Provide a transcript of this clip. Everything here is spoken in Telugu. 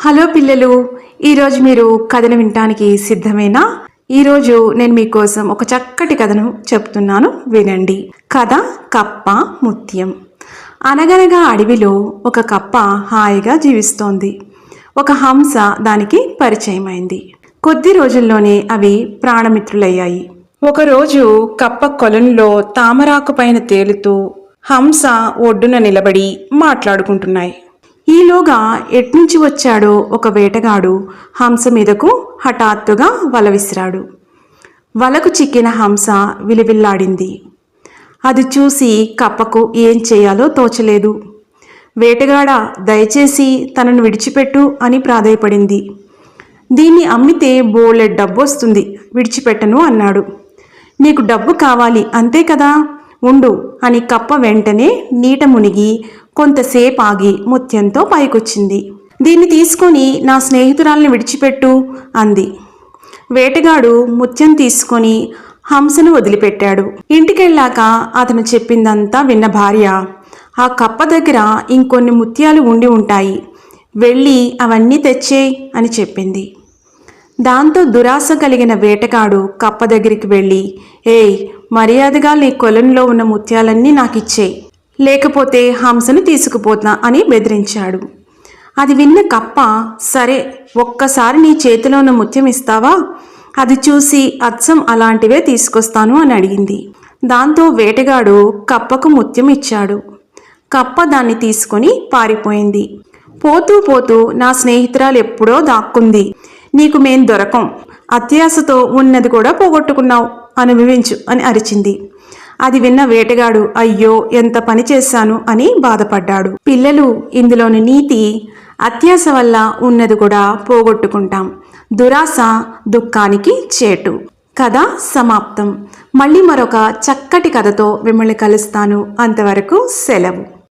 హలో పిల్లలు ఈరోజు మీరు కథను వినటానికి సిద్ధమేనా? ఈరోజు నేను మీకోసం ఒక చక్కటి కథను చెప్తున్నాను వినండి. కథ కప్ప ముత్యం. అనగనగా అడవిలో ఒక కప్ప హాయిగా జీవిస్తోంది. ఒక హంస దానికి పరిచయమైంది. కొద్ది రోజుల్లోనే అవి ప్రాణమిత్రులయ్యాయి. ఒకరోజు కప్ప కొలంలో తామరాకు పైన తేలుతూ హంస ఒడ్డున నిలబడి మాట్లాడుకుంటున్నాయి. ఈలోగా ఎట్నుంచి వచ్చాడో ఒక వేటగాడు హంస మీదకు హఠాత్తుగా వల విసిరాడు. వలకు చిక్కిన హంస విలువిల్లాడింది. అది చూసి కప్పకు ఏం చేయాలో తోచలేదు. వేటగాడ దయచేసి తనను విడిచిపెట్టు అని ప్రాధేయపడింది. దీన్ని అమ్మితే బోలెడ్ డబ్బు వస్తుంది విడిచిపెట్టను అన్నాడు. నీకు డబ్బు కావాలి అంతే కదా? ఉండు అని కప్ప వెంటనే నీట మునిగి కొంతసేపు ఆగి ముత్యంతో పైకొచ్చింది. దీన్ని తీసుకొని నా స్నేహితురాల్ని విడిచిపెట్టు అంది. వేటగాడు ముత్యం తీసుకొని హంసను వదిలిపెట్టాడు. ఇంటికెళ్ళాక అతను చెప్పిందంతా విన్న భార్య ఆ కప్ప దగ్గర ఇంకొన్ని ముత్యాలు ఉండి ఉంటాయి. వెళ్ళి అవన్నీ తెచ్చేయి అని చెప్పింది. దాంతో దురాశ కలిగిన వేటగాడు కప్ప దగ్గరికి వెళ్ళి ఏయ్ మర్యాదగా నీ కొలంలో ఉన్న ముత్యాలన్నీ నాకు ఇచ్చేయి లేకపోతే హంసను తీసుకుపోతా అని బెదిరించాడు. అది విన్న కప్ప సరే ఒక్కసారి నీ చేతిలో ఉన్న ముత్యం ఇస్తావా? అది చూసి అచ్చం అలాంటివే తీసుకొస్తాను అని అడిగింది. దాంతో వేటగాడు కప్పకు ముత్యం ఇచ్చాడు. కప్ప దాన్ని తీసుకొని పారిపోయింది. పోతూ పోతూ నా స్నేహితురాలు ఎప్పుడో దాక్కుంది. నీకు మేం దొరకం. అత్యాశతో ఉన్నది కూడా పోగొట్టుకున్నావు. అనుభవించు అని అరిచింది. అది విన్న వేటగాడు అయ్యో ఎంత పని చేశాను అని బాధపడ్డాడు. పిల్లలు ఇందులోని నీతి అత్యాశ వల్ల ఉన్నది కూడా పోగొట్టుకుంటాం. దురాశ దుఃఖానికి చేటు. కథ సమాప్తం. మళ్ళీ మరొక చక్కటి కథతో మిమ్మల్ని కలుస్తాను. అంతవరకు సెలవు.